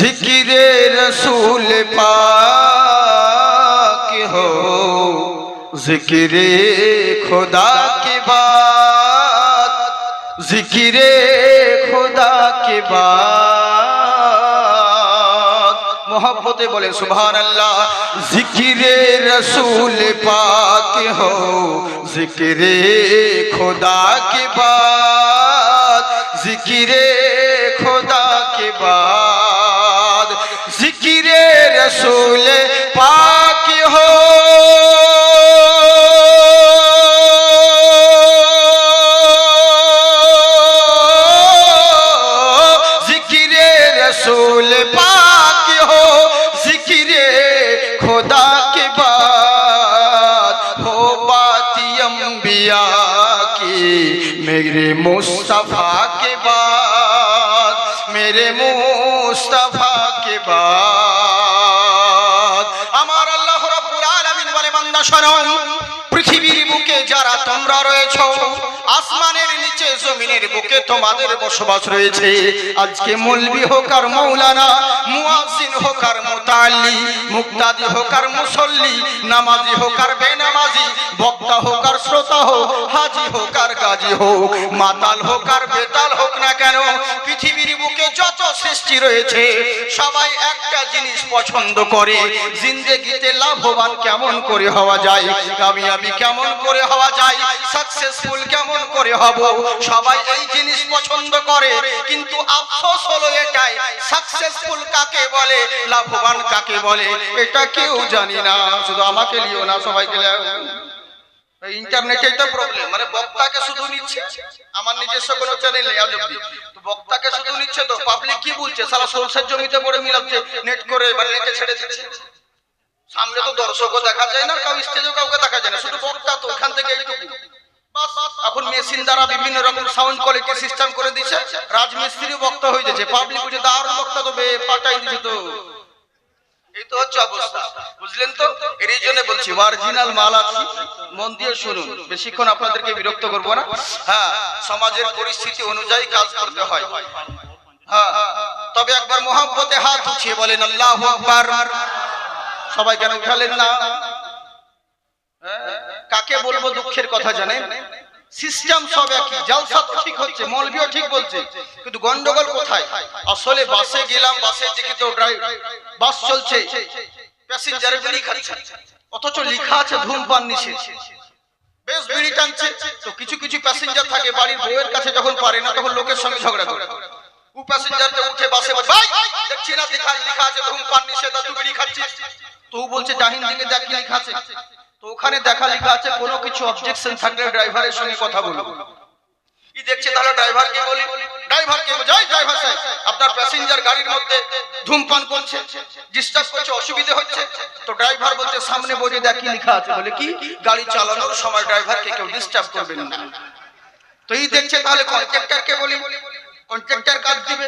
ذکر رسول پاک ہو، ذکر خدا کی بات، ذکر خدا کی بات۔ محبت بولے سبحان اللہ۔ ذکر رسول پاک ہو، ذکر خدا کی بات۔ ذکر জমিনের বুকে তোমাদের বসবাস রয়েছে। আজকে মৌলবি হোক আর মৌলানা মুয়াজ্জিন হোক আর মুতাল্লি, মুক্তাদি হোক আর মুসল্লি, নামাজি হোক আর বেনামাজি, বক্তা হোক আর শ্রোতা হোক, হাজি হোক আর গাজী হোক, মাতাল হোক আর বেতাল হোক না কেন, পৃথিবীর বুকে যত সৃষ্টি রয়েছে, সবাই একটা জিনিস পছন্দ করে, জিন্দেগিতে লাভবান কেমন করে হওয়া যায়, কামিয়াবি কেমন করে হওয়া যায় সাকসেসফুল কেমন করে হব, সবাই এই জিনিস পছন্দ করে, কিন্তু আফসোস হলো এটাই সাকসেসফুল কাকে বলে, লাভবান কাকে বলে, এটা কেউ জানি না, শুধু আমাকে লিও না, সবাইকে ইন্টারনেটে তো প্রবলেম মানে বক্তাকে শুধু নিচ্ছে, আমার নিজস্ব কোনো চ্যানেল নেই আজ অব্দি বক্তাকে শুধু নিচ্ছে তো পাবলিক কি বলছে? সারা জমিতে পড়ে মিলাচ্ছে নেট করে মানে নেটে ছেড়ে দিচ্ছে। সামনে তো দর্শকও দেখা যায় না কাউ স্টেজেও কাউকে দেখা যায় না, শুধু বক্তা তো, ওখান থেকে এইটুকু। এখন মেশিন দ্বারা বিভিন্ন রকম সাউন্ড কোয়ালিটি সিস্টেম করে দিচ্ছে রাজমিস্ত্রি বক্তা হয়ে যাচ্ছে। পাবলিক বুঝে দারুণ বক্তা তো বে পাটাই দিচ্ছে তো। এই তো হচ্ছে অবস্থা। বুঝলেন তো? এর জন্য বলছি অরিজিনাল মাল আছে। মন দিয়ে শুনুন। বেশিক্ষণ আপনাদেরকে বিরক্ত করব না। হ্যাঁ সমাজের পরিস্থিতি অনুযায়ী কাজ করতে হয়। হ্যাঁ তবে একবার মোহাম্মতে হাত উঠিয়ে বলেন, আল্লাহ আকবার। সবাই কেন উঠালেন না? হ্যাঁ? কাকে বলব দুঃখের কথা জানেন? সিস্টেম সব একই জালসা তো ঠিক হচ্ছে মৌলবিও ঠিক বলছে, কিন্তু গন্ডগোল কোথায়? আসলে বাসে গেলাম বাসে দেখি তো ড্রাইভ বাস চলছে প্যাসেঞ্জার বিড়ি খাচ্ছে, অথচ লেখা আছে ধূমপান নিষেধ। বেশ বিড়ি টানছে, তো কিছু কিছু প্যাসেঞ্জার থাকে বাড়ির বউয়ের কাছে যখন পারে না, তখন লোকের সঙ্গে ঝগড়া করে। ও প্যাসেঞ্জার যে উঠে বাসে ভাই, দেখছি না লেখা আছে ধূমপান নিষেধ তুই বিড়ি খাচ্ছিস? তো বলছে ডাহিন দিকে দেখ কি লেখা আছে। তো ওখানে দেখা লেখা আছে, কোনো কিছু অবজেকশন থাকলে ড্রাইভারের সঙ্গে কথা বলব কি দেখছে তাহলে ড্রাইভারকে বলি? ড্রাইভারকে যাই ড্রাইভার সাহেব, আপনার প্যাসেঞ্জার গাড়ির মধ্যে ধূমপান করছে ডিস্টার্ব করছে, অসুবিধা হচ্ছে। তো ড্রাইভার বলছে, সামনে বসে দেখি লেখা আছে। বলে, কি? গাড়ি চালানোর সময় ড্রাইভারকে কেউ ডিস্টার্ব করবেন না। তো এই দেখছে তাহলে কন্ট্রাক্টরকে বলি? কন্ট্রাক্টর কাজ দিবে।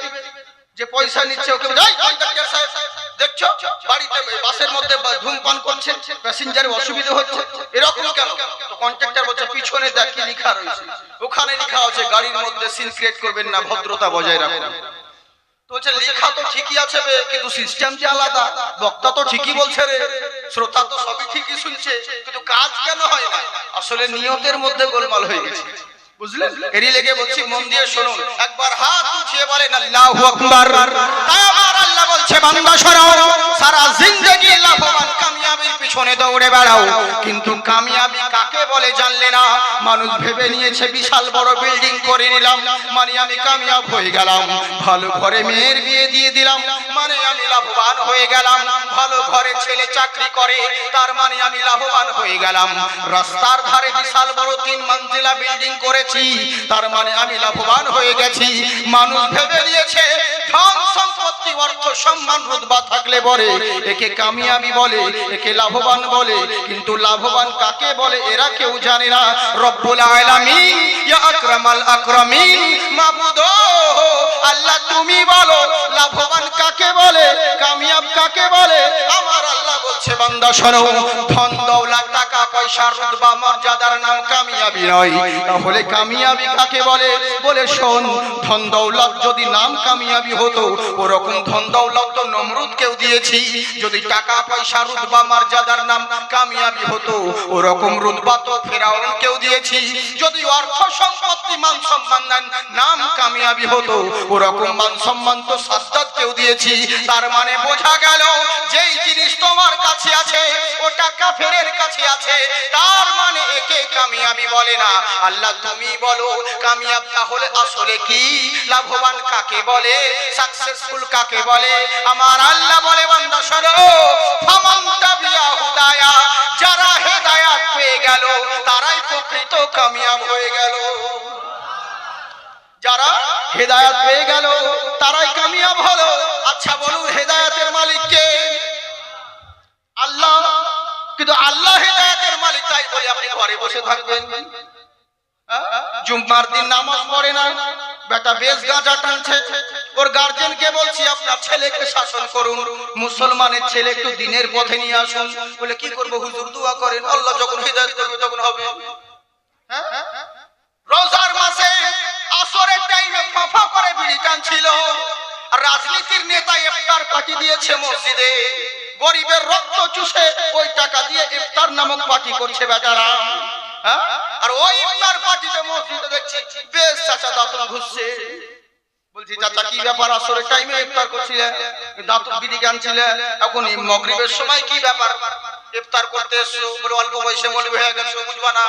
যে পয়সা নিচ্ছে ওকে বলে, "এই, কন্ট্রাক্টর সাহেব, দেখছ? বাড়িতে বাসের মধ্যে ধূমপান করছে প্যাসেঞ্জারের অসুবিধা হচ্ছে এরকম কেন? তো কন্ট্রাক্টর বলছে পিছনে দেখি লেখা রয়েছে। ওখানে লেখা আছে গাড়ির মধ্যে সিন ক্রিয়েট করবেন না ভদ্রতা বজায় রাখুন। বলছে লেখা তো ঠিকই আছে রে কিন্তু সিস্টেম যে আলাদা বক্তা তো ঠিকই বলছে রে। শ্রোতা তো সবই ঠিকই শুনছে কিন্তু কাজ কেন হয় না? আসলে নিয়তের মধ্যে গোলমাল হয়ে গেছে। বুঝলেন? এরই লেগে বলছি মন দিয়ে শুনুন। একবার হাত উঠিয়ে বলেন আল্লাহু আকবার। তাই আমার আল্লাহ বলছে বান্দা শোনো সারা জিন্দেগি লাভবান কামিয়াবির পিছনে দৌড়ে বেড়াও। কিন্তু কামিয়াবি কাকে বলে জানলে না? মানুষ ভেবে নিয়েছে বিশাল বড় বিল্ডিং করে নিলাম। মানে আমি কামিয়াব হয়ে গেলাম। ভালো ঘরে মেয়ের বিয়ে দিয়ে দিলাম। মানে আমি লাভবান হয়ে গেলাম। ভালো ঘরে ছেলে চাকরি করে, তার মানে আমি লাভবান হয়ে গেলাম। রাস্তার ধারে বিশাল বড় তিন মঞ্জিলা বিল্ডিং করেছি। তার মানে আমি লাভবান হয়ে গেছি। মানুষ ভেবে নিয়েছে ধন সম্পত্তি, অর্থ সম্মান রুতবা থাকলে বলে একে কামিয়াবি বলে একে লাভবান বলে? কিন্তু লাভবান কাকে বলে? এরা কেউ জানে না। রব্বুল আলামিন, ইয়া আকরামাল আকরামিন, মাবুদ, আল্লাহ তুমি বলো, লাভবান কাকে বলে? কামিয়াব কাকে বলে? আমার বলছে বান্দা, শোনো। ধন, দৌলত, টাকা, পয়সা, রুতবা, মর্যাদার নাম কামিয়াবি নয়। তাহলে কামিয়াবি কাকে বলে? বলে শোন, ধন, দৌলত যদি নাম কামিয়াবি হতো, ওরকম ধন, দৌলত তো দিয়েছি। যদি টাকা, পয়সা, রুতবা, মর্যাদার নাম কামিয়াবি হতো, ওরকম রুতবা তো ফেরাউনকেও দিয়েছি। যদি অর্থ সম্পত্তি, মান সম্মান নাম কামিয়াবি হতো, ওরকম মান সম্মান তো সাজ্জাদকেও দিয়েছি। তার মানে বোঝা গেল, যেই জিনিস কাছে আছে ওটা কাফেরের কাছে আছে, তার মানে একে কামিয়াবি বলে না। আল্লাহ, তুমি বলো, কামিয়াব তাহলে আসলে কি? লাভবান কাকে বলে? সাকসেসফুল কাকে বলে? আমার আল্লাহ বলে, বান্দা তাবিয়া হুদায়া, যারা হেদায়াত পেয়ে গেল, তারাই প্রকৃত কামিয়াব হয়ে গেল। যারা হেদায়াত পেয়ে গেল, তারাই কামিয়াব হলো। আচ্ছা বলুন, হেদায়াতের মালিক কে? আল্লাহ। কিন্তু আল্লাহ হেদায়াতের মালিক তাই বলে আপনি ঘরে বসে থাকবেন? জুম্মার দিন নামাজ পড়ে না। বেটা বেশ গাঁজা টানছে। ওর গার্জেনকে বলছি, আপনার ছেলেকে শাসন করুন। মুসলমানের ছেলে একটু দিনের পথে নিয়ে আসুন। বলে, কি করব, হুজুর, দোয়া করেন। আল্লাহ যখন হৃদায়ত করবে তখন হবে। হ্যাঁ? রোজার মাসে আসরের টাইমে ফাফা করে বিড়ি টানছিল। আর রাজনীতির নেতা ইফতার পার্টি দিয়েছে মসজিদে। গরিবের রক্ত চুষে ওই টাকা দিয়ে ইফতার নামক পার্টি করছে বেচারা। হ্যাঁ? আর ওই ইফতার পার্টিতে মসজিদে দেখছি বেশ চাচা দাঁতন ঘুরছে বলছি, চাচা, কি ব্যাপার? আসরের টাইমে ইফতার করছিলে? দাঁত বিড়ি টানছিলে এখন মগরিবের সময় কি ব্যাপার? ইফতার করতে এসছো? বলে, অল্প বয়সে মনে হয়ে গেছো, বুঝবা না।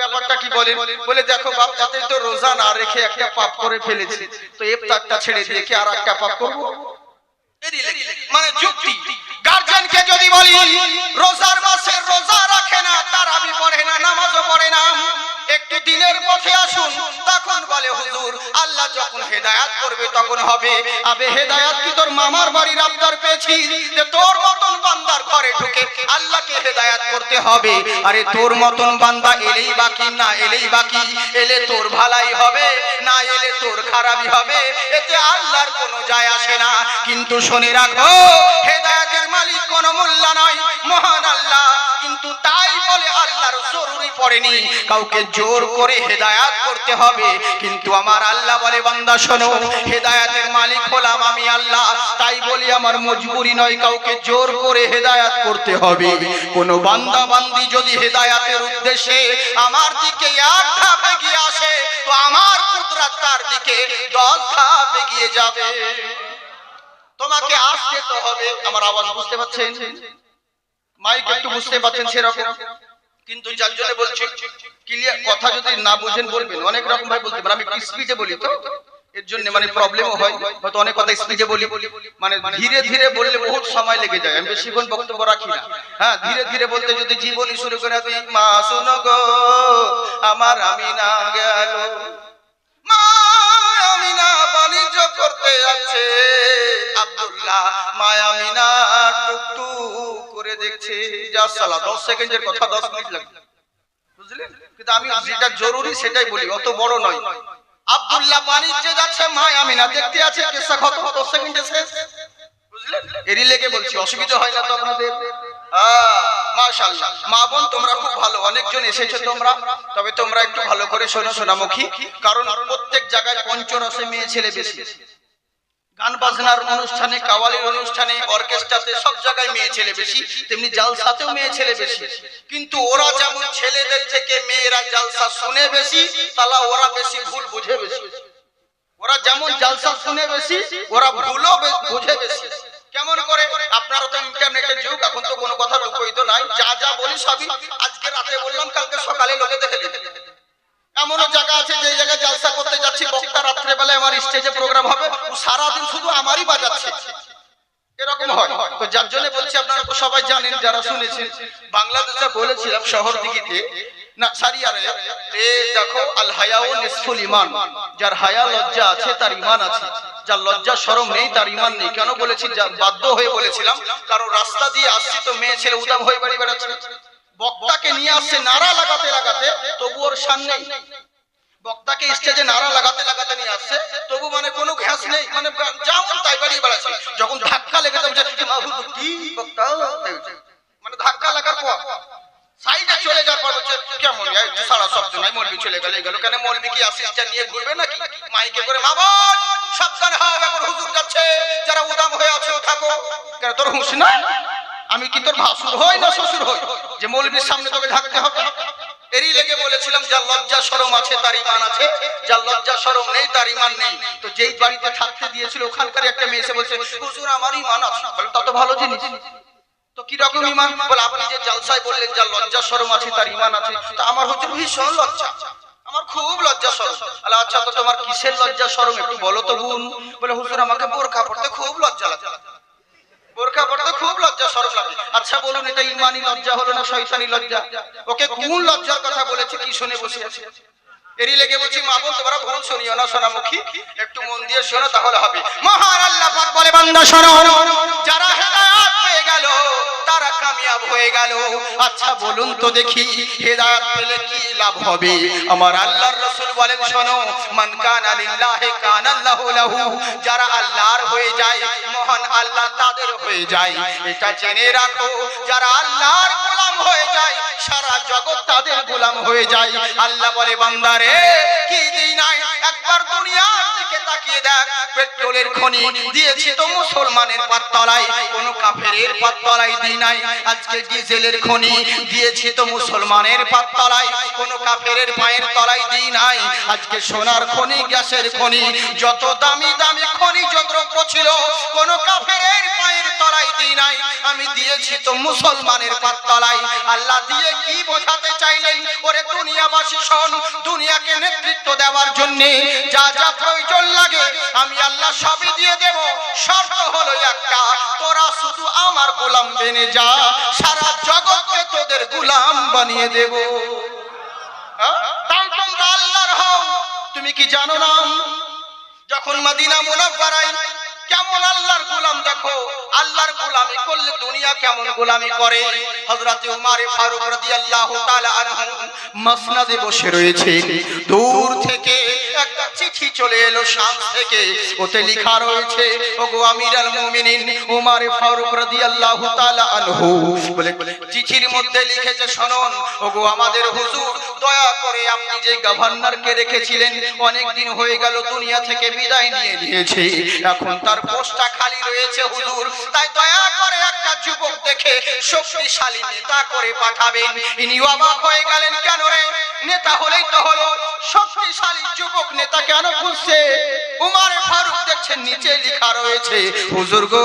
ব্যাপারটা কি বলে বলে, দেখো বাপ, যাতে তো রোজা না রেখে একটা পাপ করে ফেলেছি। তো ইফতারটা ছেড়ে দিয়ে কি আর একটা পাপ করব? মানে যুক্তি। গার্জেনকে যদি বলি, রোজার মাসে রোজা রাখে না, তারাবি পড়ে না, নামাজও পড়ে না। একটু দিনের পথে আসুন, তখন বলে হুজুর, আল্লাহ যখন হেদায়াত করবে তখন হবে। আবে হেদায়াত কি তোর মামার বাড়ির আবদার পেয়েছি যে তোর মতন বান্দার ঘরে ঢুকে আল্লাহকে হেদায়াত করতে হবে। আরে তোর মতন বান্দা এলেই বাকি, না এলেই বাকি, এলে তোর ভালাই হবে, না এলে তোর খারাপই হবে। এতে আল্লাহর কোনো যায় আসে না। কিন্তু শুনে রাখো হেদায়াতের মালিক কোনো মূল্য নয়, মহান আল্লাহ। কিন্তু তাই বলে আল্লাহর জরুরি পড়েনি। কাউকে জোর করে হেদায়াত করতে হবে। কিন্তু আমার আল্লাহ বলে, বান্দা, শোনো, হেদায়াতের মালিক হলাম আমি আল্লাহ। তাই বলি, আমার মজবুরি নয় কাউকে জোর করে হেদায়াত করতে হবে। কোন বান্দা বান্দি যদি হেদায়াতের উদ্দেশ্যে আমার দিকে এক ধাপ এগিয়ে আসে, তো আমার কুদরত তার দিকে দশ ধাপ এগিয়ে যাবে। তোমাকে আসতে তো হবে। আমার আওয়াজ বুঝতে পাচ্ছেন মাইক একটু বুঝতে পাচ্ছেন সেরকম? কিন্তু যার জন্য বলছি ক্লিয়ার কথা যদি না বুঝেন বলবেন। অনেক রকম ভাই বলতে পারেন আমি স্পিডে বলি তো। এর জন্য মানে প্রবলেমও হয়। হয়তো অনেক কথা স্পিডে বলি। মানে ধীরে ধীরে বললে বহুত সময় লেগে যায়। আমি বেশিক্ষণ বক্তব্য রাখি না। হ্যাঁ ধীরে ধীরে বলতে যদি জীবনী শুরু করে দিই মা শোনো গো আমার আমি না গেল। মা আমিনা বাণিজ্য করতে যাচ্ছে আব্দুল্লাহ মায়ামিনা টুকটুক করে দেখছে। যা সালা দশ সেকেন্ডের কথা দশ মিনিট লাগবে। বুঝলেন কিন্তু আমি যেটা জরুরি সেটাই বলি অত বড় নয়। আব্দুল্লাহ বাণিজ্য যাচ্ছে, মায় আমিনা দেখতে আছে, কেসা কত দশ সেকেন্ডে শেষ। বুঝলেন? লেগে বলছি, অসুবিধা হয় না তো আপনাদের? মাশাআল্লাহ। মা বোন তোমরা খুব ভালো, অনেকজন এসেছ তোমরা। তবে তোমরা একটু ভালো করে শোনো, সোনামুখী। কারণ প্রত্যেক জায়গায় পঞ্চরসে মেয়ে ছেলে বেশি। গান বাজনার অনুষ্ঠানে, কাওয়ালির অনুষ্ঠানে, অর্কেস্ট্রাতে সব জায়গায় মেয়ে ছেলে বেশি, তেমনি জালসাতেও মেয়ে ছেলে বেশি। কিন্তু ওরা যেমন ছেলেদের থেকে মেয়েরা জালসা শুনে বেশি তালা ওরা বেশি ভুল বুঝে বেশি। ওরা যেমন জালসা শুনে বেশি, ওরা ভুলও বুঝে বেশি। কেমন করে? আপনারা তো ইন্টারনেটের যুগ, এখন তো কোনো কথা লুকোয়িত নাই। যা যা বলি সবই। আজকে রাতে বললাম, কালকে সকালে লোকে দেখে নেবে এমনও জায়গা আছে যে জায়গায় জালসা করতে যাচ্ছি, বক্তা রাত্রে বেলায় আমার স্টেজে প্রোগ্রাম হবে সারাদিন শুধু আমারই বাজাচ্ছে। যার না এ দেখো, আল ইমান যার হায়া লজ্জা আছে, তার ইমান আছে। যার লজ্জা শরম নেই, তার ইমান নেই। কেন বলেছি? বাধ্য হয়ে বলেছিলাম কারণ রাস্তা দিয়ে আসছি তো মেয়ে ছেলে উদাম হয়ে বাড়ি বেড়াচ্ছে। বক্তাকে নিয়ে আসছে নারা লাগাতে লাগাতে, তবু ওর সামনে বক্তাকে স্টেজে নারা লাগাতে লাগাতে নিয়ে আসছে, তবু মানে কোনো ঘ্যাস নেই মানে যেমন তাই বাড়িয়ে বেড়াচ্ছে। যখন ধাক্কা লেগে যাচ্ছে কি বক্তা? মানে ধাক্কা লাগার পর, সাইডে চলে যাওয়ার পর বলছে, কেমন? সারা মলবি চলে গেলে গেল। কেন মলবি কি নিয়ে ঘুরবে নাকি? মাইকে করে, মা সাবধান হুজুর যাচ্ছে, যারা উদাম হয়ে আছো থাকো। কেন তোর হুঁশ না আমি কি তোর ভাসুর হই না শ্বশুর হই? যে মৌলবীর সামনে তোকে ঢাকতে হবে? এরই লেগে বলেছিলাম, যার লজ্জা সরম আছে, তার ইমান আছে। যার লজ্জা সরম নেই, তার ইমান নেই। তো যেই বাড়িতে থাকতে দিয়েছিল ওখানকার একটা মেয়ে এসে বলছে, হুজুর, আমার ইমান আছে। বলে তত ভালো জিনিস। তো কি রকম ইমান? বলে, আপনি যে জালসায় বললেন, যার লজ্জা সরম আছে, তার ইমান আছে, তা আমার হুজুর ভীষণ লজ্জা। আমার খুব লজ্জা সরম। আল্লাহ আচ্ছা তো তোমার কিসের লজ্জা সরম? একটু বলো তো বোন। বলে, হুজুর, আমাকে বোরখা পড়তে খুব লজ্জা লাগে। বোরখা তো খুব লজ্জা, সরম লাগে। আচ্ছা বলুন, এটা ইমানি লজ্জা হলো না শয়তানি লজ্জা? ওকে কোন লজ্জার কথা বলেছে, কি শুনে বসে আছে? এরই লেগে বলছি, মা বোন তোমরা ভুল শুনিও না, সোনামুখী? একটু মন দিয়ে শোনো, তাহলে হবে। মহান আল্লাহ পাক বলে, বান্দা, শোনো। যারা হেদায়েত পেয়ে গেল তারা কামিয়াব হয়ে গেল। আচ্ছা বলুন তো দেখি, হেদায়েত পেলে কি লাভ হবে? আমার আল্লাহর রাসূল বলেন, শোনো, মান কানা লিল্লাহি কানা আল্লাহু লাহু, যারা আল্লাহর হয়ে যায়, মহান আল্লাহ তাদের হয়ে যায়। এটা জেনে রাখো, যারা আল্লাহর গোলাম হয়ে যায়, সারা জগৎ তাদের গোলাম হয়ে যায়। আল্লাহ বলে বান্দারে কি দিই নাই একবার দুনিয়ার দিকে তাকিয়ে দেখ। পেট্রোলের খনি দিয়েছি তো মুসলমানের পাততলায় কোন কাফেরের পাততলায় দিই নাই। আজকে ডিজেলের খনি দিয়েছি তো মুসলমানের পাততলায় কোন কাফেরের পায়ের তলায় দিই নাই। আজকে সোনার খনি, গ্যাসের খনি, যত দামি দামি খনি দ্রব্য ছিল, কোন কাফেরের পায়ের তলায় দিই নাই। আমি দিয়েছি তো মুসলমানের পাততলায় আল্লাহ দিয়ে কি বোঝাতে চাইলেন? ওরে দুনিয়াবাসী শোন দুনিয়াকে নেতৃত্ব দেওয়ার জন্য যা যা প্রয়োজন লাগে, আমি আল্লাহ সবই দিয়ে দেব। শর্ত হলো একটা, তোরা শুধু আমার গোলাম বেনে যা, সারা জগৎকে তোদের গোলাম বানিয়ে দেব। হ্যাঁ? তাই তোমরা আল্লাহর হও। তুমি কি জানো না? যখন মদিনা মুনাফারাই কেমন আল্লাহর গোলাম দেখো আল্লাহর গোলামি করলে দুনিয়া কেমন গোলামি করে? হযরতে উমার ফারুক রাদিয়াল্লাহু তাআলা আনহু মসনদে বসে রয়েছে। দূর থেকে একটা চিঠি চলে এলো শাম থেকে। ওতে লেখা রয়েছে, ওগো আমিরাল মুমিনিন, উমার ফারুক রাদিয়াল্লাহু তাআলা আনহু। বলে চিঠির মধ্যে লিখেছে, শুনুন, ওগো আমাদের হুজুর, দয়া করে আপনি যে গভর্নরকে রেখেছিলেন, অনেক দিন হয়ে গেল দুনিয়া থেকে বিদায় নিয়ে নিয়েছে। এখন তার পোস্টটা খালি রয়েছে, হুজুর। তাই দয়া করে একটা যুবক দেখে শক্তিশালী নেতা করে পাঠাবেন। ইনি অবাক হয়ে গেলেন, কেন রে? নেতা হলেই তো হলো। শক্তিশালী যুবক নেতা কেন খুঁজছে? উমারে ফারুক দেখছেন, নিচে লেখা রয়েছে, হুজুর গো,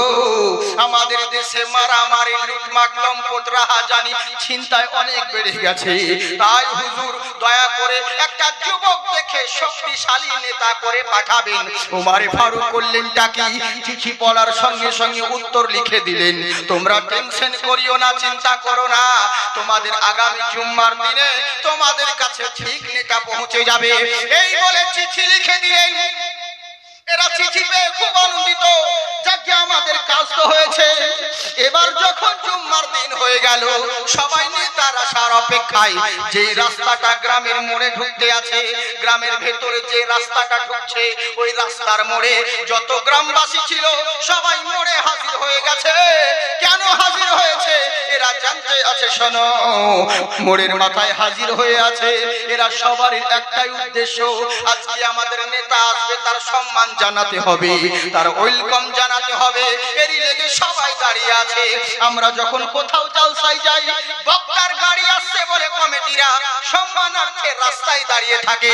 আমাদের দেশে মারামারি লুটমাক লম্পট, রাহাজানি চিন্তায় অনেক বেড়ে গেছে। তাই হুজুর, দয়া করে একটা যুবক দেখে শক্তিশালী নেতা করে পাঠাবেন। উমারে ফারুক করলেনটা কি চিঠি পড়ার সঙ্গে সঙ্গে উত্তর লিখে দিলেন। তোমরা টেনশন করিও না, চিন্তা করো না। তোমাদের আগামী জুম্মার দিনে তোমাদের কাছে ঠিক নেতা পৌঁছে যাবে। এই বলে চিঠি লিখে দিলেন। এরা চিঠি পেয়ে খুব আনন্দিত। যাকে আমাদের কাজ তো হয়েছে। এবার যখন জুম্মার দিন হয়ে গেল, সবাই নেতার আসার অপেক্ষায় যে রাস্তাটা গ্রামের মোড়ে ঢুকতে আছে, গ্রামের ভেতরে যে রাস্তাটা ঢুকছে, ওই রাস্তার মোড়ে যত গ্রামবাসী ছিল, সবাই মোড়ে হাজির হয়ে গেছে। কেন হাজির হয়েছে? এরা জানতে আছে, শোনো। মোড়ের মাথায় হাজির হয়ে আছে। এরা সবারই একটাই উদ্দেশ্য। আজকে আমাদের নেতা আসবে, তার সম্মান জানাতে হবে, তার ওয়েলকাম জানাতে হবে। এরই লেগে সবাই দাঁড়িয়ে আছে। আমরা যখন কোথাও জালসাই যাই, বক্তার গাড়ি আসছে বলে কমিটিরা সম্মানার্থে রাস্তায় দাঁড়িয়ে থাকে।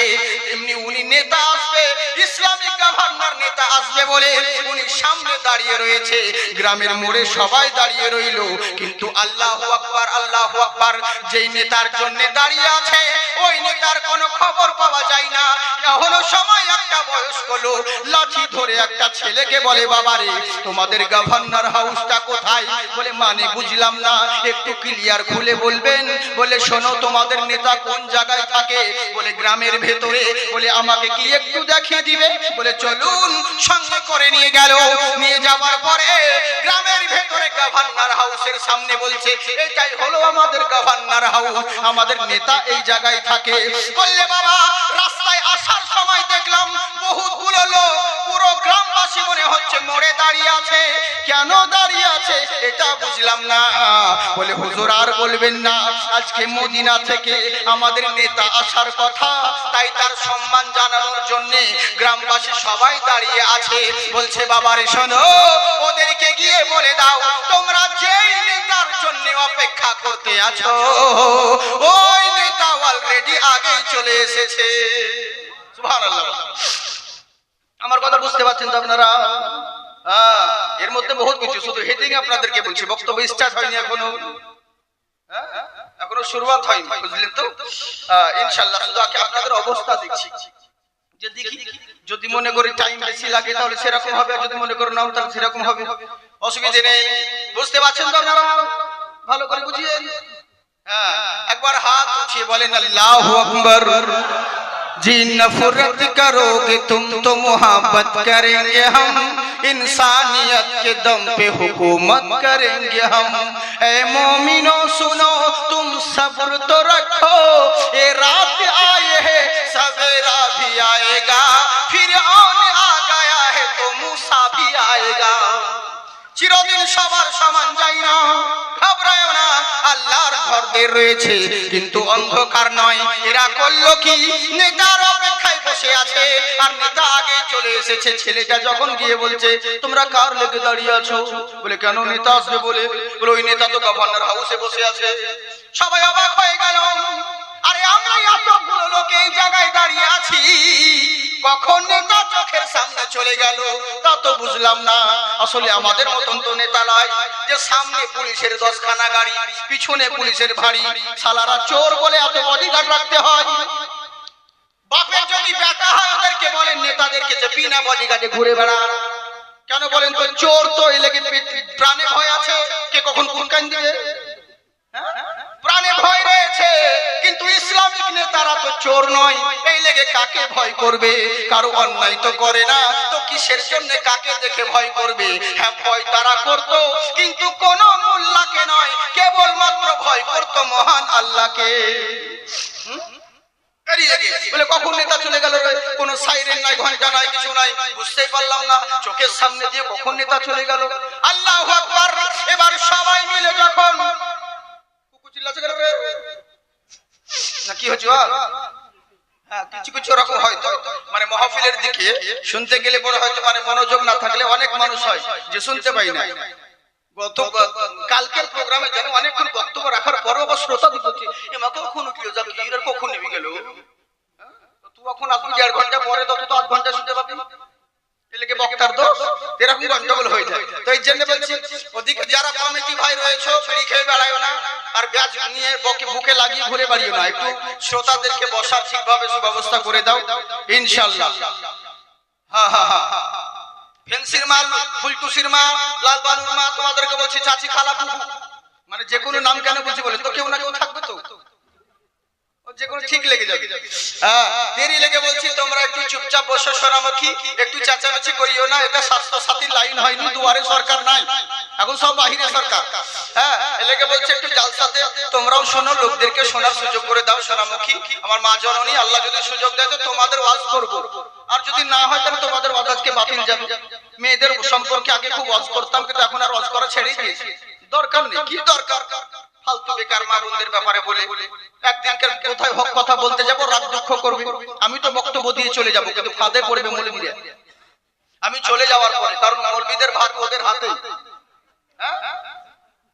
এমনি উনি নেতা আসবে, ইসলামিক গভর্নর নেতা আসবে বলে উনি সামনে দাঁড়িয়ে রয়েছে। গ্রামের মোড়ে সবাই দাঁড়িয়ে রইল। কিন্তু আল্লাহ আকবার আল্লাহ আকবার, যেই নেতার জন্য দাঁড়িয়ে আছে, ওই নেতার কোনো খবর পাওয়া যায় না। এখনও সময় একটা বয়স্ক লোক, লাঠি ধরে একটা ছেলেকে বলে, বাবারে, তোমাদের গভর্নর হাউসটা কোথায়? বলে মানে বুঝলাম না। একটু ক্লিয়ার খুলে বলবেন? বলে, শোনো, তোমাদের নেতা কোন জায়গায় থাকে? বলে, গ্রামের ভেতরে। বলে, আমাকে কি একটু দেখিয়ে দিবে? বলে, চলুন, সঙ্গে করে নিয়ে গেল। নিয়ে যাওয়ার পরে গ্রামের ভেতরে গভর্নর হাউসের সামনে বলছে, এটাই হলো আমাদের গভর্নর হাউস আমাদের নেতা এই জায়গায় থাকে। বললে, বাবা, রাস্তায় আসার সময় দেখলাম বহুতগুলো লোক, পুরো গ্রামবাসী মনে হচ্ছে মরে দাঁড়িয়ে আছে। কেন দাঁড়িয়ে আছে? বুঝলাম না। বলে, হুজুর আর বলবেন না। আজকে মদিনা থেকে আমাদের নেতা আসার কথা, তাই তার সম্মান জানানোর জন্য গ্রামবাসী সবাই দাঁড়িয়ে আছে। বলছে, বাবারে, শোনো, ওদেরকে গিয়ে বলে দাও, তোমরা যেই নেতার জন্য অপেক্ষা করতে আছো, ওই নেতা অলরেডি আগেই চলে এসেছে। সুবহানাল্লাহ। আমার কথা বুঝতে পারছেন তো আপনারা? এর মধ্যে বহুত কিছু শুধু হেডিং আপনাদেরকে বলছি বক্তব্য স্টার্ট হয়নি এখনো হ্যাঁ, এখনো শুরুয়াত হয়নি বুঝলেন তো হ্যাঁ, ইনশাল্লাহ শুধু আগে আপনাদের অবস্থা দেখছি যে দেখি যদি মনে করি টাইম বেশি লাগে তাহলে সেরকম হবে আর যদি মনে করো নাও তাহলে সেরকম হবে অসুবিধে নেই বুঝতে পারছেন তো আপনারা ভালো করে বুঝিয়ে হ্যাঁ একবার হাত উঠিয়ে বলেন আল্লাহু আকবার जी नफरत करोगे तुम तो मोहब्बत करेंगे हम इंसानियत के दम पे हुकूमत करेंगे हम। ए मोमिनो, सुनो, तुम सब्र तो रखो। ये रात आए है सवेरा ঘরদের রয়েছে, কিন্তু অন্ধকার নয়। এরা করল কি? নেতার অপেক্ষায় বসে আছে। আর নেতা আগে চলে এসেছে। ছেলেটা যখন গিয়ে বলছে, তোমরা কার লেগে দাঁড়িয়ে আছো? বলে, কেন নেতা আসবে? বলে বলে, ওই নেতা তো গভর্নর হাউসে বসে আছে। সবাই অবাক হয়ে গেল। আরে আমরা এতগুলো লোক এই জায়গায় দাঁড়িয়ে আছি। কখন নেতা চলে গেল। তা তো বুঝলাম না। আসলে আমাদের মতন তো নেতা নয় যে সামনে পুলিশের দশখানা গাড়ি, পিছনে পুলিশের ভারী। সালারা চোর বলে এত বডিগার্ড রাখতে হয়। বাপের যদি হয়, ওদেরকে বলেন, নেতাদেরকে যে বিনা বডিগার্ডে ঘুরে বেড়া কেন বলেন তো, চোর তো পে- প্রাণে ভয় আছে। কে কখন দিবে? হ্যাঁ? প্রাণে ইসলামিক নেতারা তো চোর নয়। এই লেগে কাকে ভয় করবে? কারও অন্যায় তো করে না। তো কিসের জন্য কাকে দেখে ভয় করবে? হ্যাঁ ভয় তারা করত, কিন্তু কোন মোল্লাকে নয়। কেবলমাত্র ভয় করত মহান আল্লাহকে। কখন নেতা চলে গেল? কোনো সাইরেন নাই ঘণ্টা নাই, কিছু নাই। বুঝতেই পারলাম না। চোখের সামনে দিয়ে কখন নেতা চলে গেল? আল্লাহ এবার সবাই মিলে যখন কুকু চিল্লাচ্ছে কেন রে? না কি হচ্ছে আর? হ্যাঁ, কিছু কিছু রকম হয়তো। মানে মহফিলের দিকে শুনতে গেলে পরে হয়তো মানে মনোযোগ না থাকলে অনেক মানুষ হয় যে শুনতে পাই না। গত কালকের প্রোগ্রামে যেন অনেকক্ষণ বক্তব্য রাখার পর আবার শ্রোতা দিচ্ছে এমা কখন উঠল? যাবে এর কখন নেমে গেল? হ্যাঁ? তুই এখন আসবি দেড় ঘণ্টা পরে তত তো আধ ঘণ্টা শুনতে পাবি। এলাকে বক্তার দোষ? এরকম গন্ডগোল হয়ে যায়। তো এই জন্য বলছি, ওদিকে যারা কমিটি ভাই রয়েছে খেয়ে বেড়ায় না, আর ব্যাজ নিয়ে বকে বুকে লাগিয়ে ঘুরে বাড়িও না। একটু শ্রোতাদেরকে বসার ঠিকভাবে সুব্যবস্থা করে দাও ইনশাল্লাহ হ্যাঁ হ্যাঁ ফেন্সির মা ফুলটুসির মা, লাল বানুর মা, তোমাদেরকে বলছি, চাচি খালা মানে যে কোনো নাম কেন বলছি বলে তো কেউ না কেউ থাকবে তো। হ্যাঁ তোমরাও শোনো, লোকদেরকে শোনার সুযোগ করে দাও, সোনামুখী। আমার মা জননী, আল্লাহ যদি সুযোগ দেয় তোমাদের ওয়াজ করব। আর যদি না হয়, তাহলে তোমাদের ওয়াজ আজকে বাতিল যাবে। মেয়েদের সম্পর্কে আগে খুব ওয়াজ করতাম, কিন্তু এখন আর ওয়াজ করা ছেড়েই দিয়েছি। দরকার নেই, কি দরকার? আমি তো বক্তব্য দিয়ে চলে যাব, কিন্তু ফাঁদে পড়বে মৌলবীরা। আমি চলে যাওয়ার পরে, কারণ মৌলবীদের ভাত ওদের হাতে। হ্যাঁ?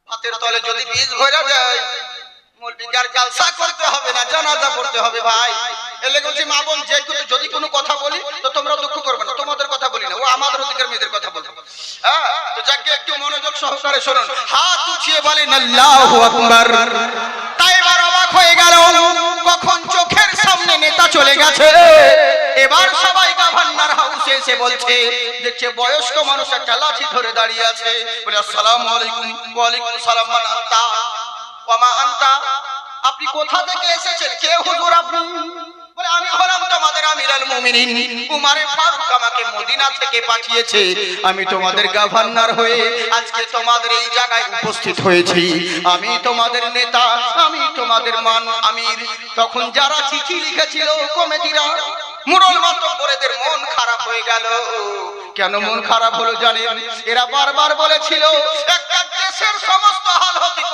ভাতের তলে যদি বীজ ভরা যায়, মৌলবীকে আর জালসা করতে হবে ভাই। এলে বলছি, মা বোন যে যদি কোনো কথা বলি, তো তোমরা দুঃখ করবে না তোমাদের কথা বলি না ও আমাদের হ্যাঁ এবার কখন চোখের সামনে নেতা চলে গেছে। এবার সবাই গভর্নর হাউসে এসে বলছে, দেখছে বয়স্ক মানুষ একটা লাঠি ধরে দাঁড়িয়ে আছে। বলে সালাম আপনি কোথা থেকে এসেছেন? কে হুজুর আপনি? আমি তোমাদের আমিরাল মুমিনিন। তোমাদের গভর্নর হয়ে আজকে তোমাদের এই জায়গায় উপস্থিত হয়েছি। আমি তোমাদের নেতা, আমি তোমাদের মান তখন যারা চিঠি লিখেছিল কমিটিরা মুরল মন খারাপ হয়ে গেল। কেন মন খারাপ হলো জানেন? এরা বারবার বলেছিল একটা দেশের সমস্ত হাল হকিকত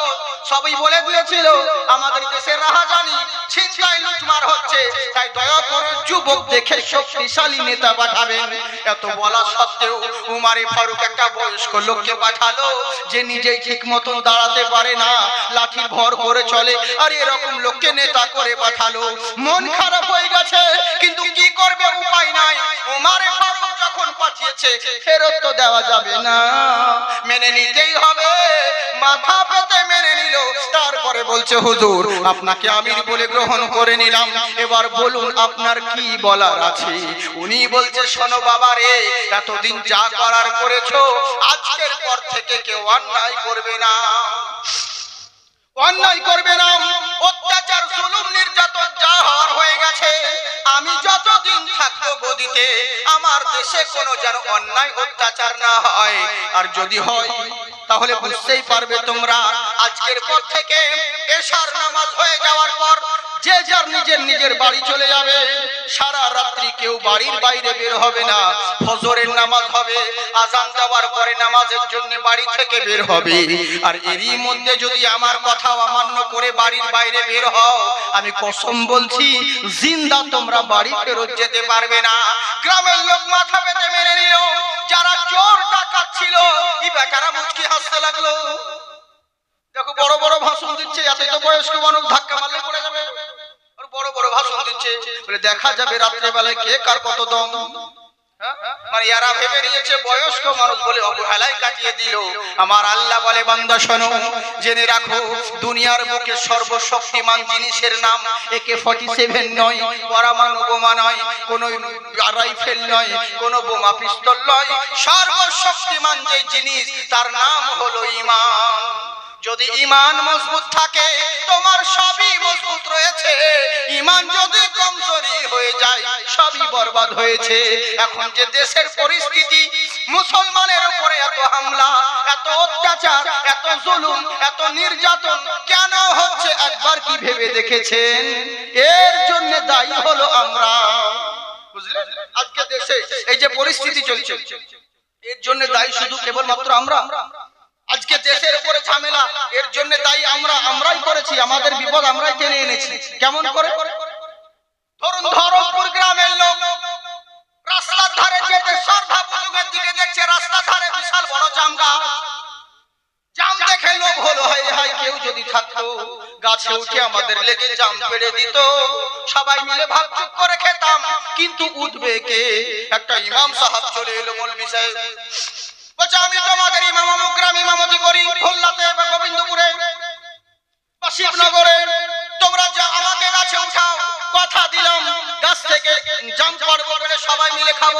সবই বলে দিয়েছিল, আমাদের দেশের রাহাজানি ছিনতাই লুটমার হচ্ছে। তাই দয়া করে যুবক দেখে শক্তিশালী নেতা পাঠাবেন। এত বলা সত্ত্বেও উমারে ফারুক একটা বয়স্ক লোককে পাঠালো, যে নিজেই ঠিক মতন দাঁড়াতে পারে না লাঠির ভর করে চলে। আর এরকম লোককে নেতা করে পাঠালো। মন খারাপ হয়ে গেছে, কিন্তু কি করবে উপায় নাই। উমারে ফারুক যখন পাঠিয়েছে, ফেরত তো দেওয়া যাবে না। মেনে নিতেই হবে। মাথা পেতে মেনে নিল। তারপরে বলছে, হুজুর, আপনাকে আমির বলে গ্রহণ করে নিলাম। এবার বলুন, আপনার কি বলার আছে? উনি বলছে, শোনো বাবা রে, এতদিন যা করার করেছ, আজকের পর থেকে কেউ অন্যায় করবে না। অন্যায় করবে না। অত্যাচার, জুলুম, নির্যাতন যা হওয়ার হয়ে গেছে, আমি যতদিন থাকব গদিতে আমার দেশে কোনো যেন অন্যায়, অত্যাচার না হয়। আর যদি হয় তাহলে বুঝতেই পারবে তোমরা, আজকের পর থেকে এশার নামাজ হয়ে যাওয়ার পর যে যার নিজের নিজের বাড়ি চলে যাবে, সারা রাত্রি কেউ বাড়ির বাইরে বের হবে না, ফজরের নামাজ হবে, আজান দেওয়ার পরে নামাজের জন্য বাড়ি থেকে বের হবে। আর এরই মধ্যে যদি আমার কথা অমান্য করে বাড়ির বাইরে বের হও, আমি কসম বলছি, জিন্দা তোমরা বাড়ি ফেরত যেতে পারবে না। গ্রামের লোক মাথা পেতে মেনে নিল যারা চোর ডাকাত ছিল, এই বেকারা মুচকি হাসতে লাগল দেখো, বড় বড় ভাষণ দিচ্ছে, এতই তো বয়স্ক মানুষ ধাক্কা মারলে পড়ে যাবে বড় বড় ভাষণ দিচ্ছে দেখা যাবে রাত্রে বেলায় কে কার কত দম? মানে এরা ভেবে নিয়েছে, বয়স্ক মানুষ বলে অবহেলায় কাটিয়ে দিল। আমার আল্লাহ বলে, বান্দা, শোনো, জেনে রাখো, দুনিয়ার বুকে সর্বশক্তিমান জিনিসের নাম একে ফর্টি সেভেন নয় বোমা নয় রাইফেল নয় বোমা পিস্তল নয়। সর্বশক্তিমান যে জিনিস, তার নাম হলো ইমান যদি ইমান মজবুত থাকে, তোমার সবই মজবুত রয়েছে। ইমান যদি কমজোরি সবই বরবাদ হয়েছে। এখন যে দেশের পরিস্থিতি, মুসলমানের উপরে এত হামলা, এত অত্যাচার, এত জুলুম, এত নির্যাতন কেন হচ্ছে একবার কি ভেবে দেখেছেন? এর জন্য দায়ী হলো আমরা। আজকে দেশে এই যে পরিস্থিতি চলছে, এর জন্য দায়ী শুধু কেবলমাত্র আমরা। আজকে দেশের উপরে ঝামেলা, এর জন্য দায়ী আমরা, আমরাই করেছি, আমাদের বিপদ আমরাই টেনে এনেছি। কেমন করে? গাছ। উঠে আমাদের লেগে জাম পেড়ে দিত। সবাই মিলে ভাগ চুপ করে খেতাম, কিন্তু উঠবে কে? একটা ইমাম সাহেব চলে এলো বলছে, আমি তোমাদের ইমাম, অমুক গ্রাম ইমামতি করি খুলনাতে বা গোবিন্দপুরে। বা দিলাম, গাছ থেকে সবাই মিলে খাব।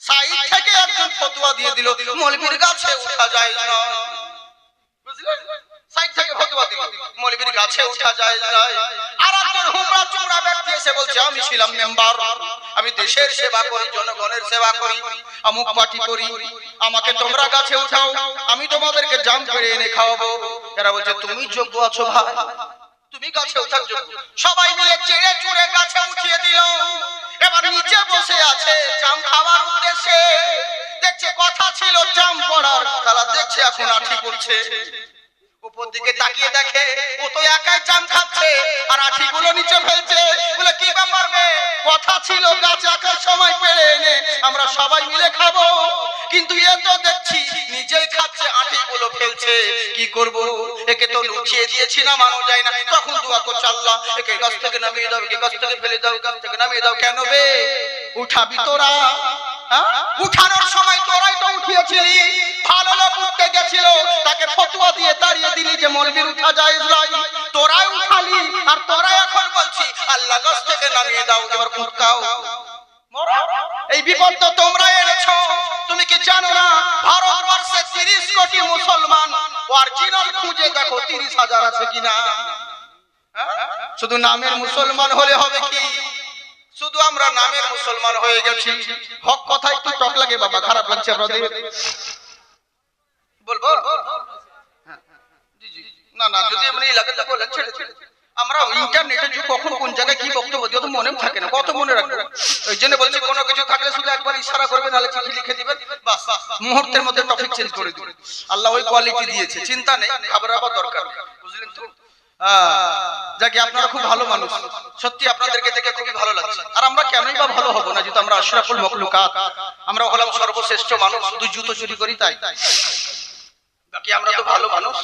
সাইড থেকে একজন দিয়ে দিল মৌলবীর গাছে উঠা যায় না। আমি ছিলাম মেম্বার। আমি দেশের সেবা করি, জনগণের সেবা করি। আমুক পার্টি করি। আমাকে তোমরা গাছে উঠাও। আমি তোমাদেরকে জাম করে এনে খাওয়াবো। এরা বলছে, তুমি যোগ্য আছো ভাই। তুমি গাছে ওঠার জন্য সবাই মিলে চেড়ে চুড়ে গাছে উঠিয়ে দিল। এবার নিচে বসে আছে জাম খাওয়ার উদ্দেশ্যে। দেখছে কথা ছিল জাম পড়ার, তারা দেখছে এখন আঠি করছে উপর দিকে তাকিয়ে দেখে, ও তো একাই জাম খাচ্ছে আর আঠিগুলো নিচে ফেলছে। বলে, কি ব্যাপার বে কথা ছিল, গাছ আঁকার সময় পেরে এনে আমরা সবাই মিলে খাব। কিন্তু এ তো দেখছি, নিজেই খাচ্ছে, আঠিগুলো ফেলছে। কি করব? একে তো লুচিয়ে দিয়েছি না মানো যায় না। তখন দোয়া করছে আল্লাহ, একে গাছ থেকে নামিয়ে দাও, একে গাছ থেকে ফেলে দাও, গাছ থেকে নামিয়ে দাও। কেন বে? উঠাবি তোরা? উঠানোর সময় তোরাই তো উঠিয়েছিলি। ভালো লোক উঠতে গেছিল। তাকে ফতুয়া দিয়ে তাড়িয়ে দিলি যে মলবির উঠা যায় তোরাই উঠালি আর তোরাই এখন বলছি, আল্লাহ গাছ থেকে নামিয়ে দাও, এবার উঠকাও। এই বিপদ তো তোমরা এনেছো। তুমি কি জানো না, ভারতবর্ষে তিরিশ কোটি মুসলমান অরিজিনাল খুঁজে দেখো তিরিশ হাজার আছে কিনা। হ্যাঁ? শুধু নামের মুসলমান হলে হবে কি? শুধু আমরা নামের মুসলমান হয়ে গেছি। হক কথা একটু টক লাগে বাবা, খারাপ লাগছে আপনাদের। বলব। না না, যদি এমনি লাগে তো বলেন ছেড়ে ছেড়ে আমরা ইন্টারনেটের যুগ কখন কোন জায়গায় কি বক্তব্য দিও তো মনে থাকে না, কত মনে রাখব? ওই জন্য বলছি, কোনো কিছু থাকলে শুধু একবার ইশারা করবেন নাহলে চিঠি লিখে দিবেন, বাস। মুহূর্তের মধ্যে টপিক চেঞ্জ করে দিবেন আল্লাহ ওই কোয়ালিটি দিয়েছে, চিন্তা নেই, ঘাবড়াবার দরকার নেই, বুঝলেন তো? যাকে আপনারা খুব ভালো মানুষ। সত্যি আপনাদেরকে দেখে খুবই ভালো লাগছে। আর আমরা কেনই বা ভালো হব না, যেহেতু আমরা আশরাফুল মখলুকাত। আমরা হলাম সর্বশ্রেষ্ঠ মানুষ, শুধু জুতো চুরি করি তাই। বাকি আমরা তো ভালো মানুষ।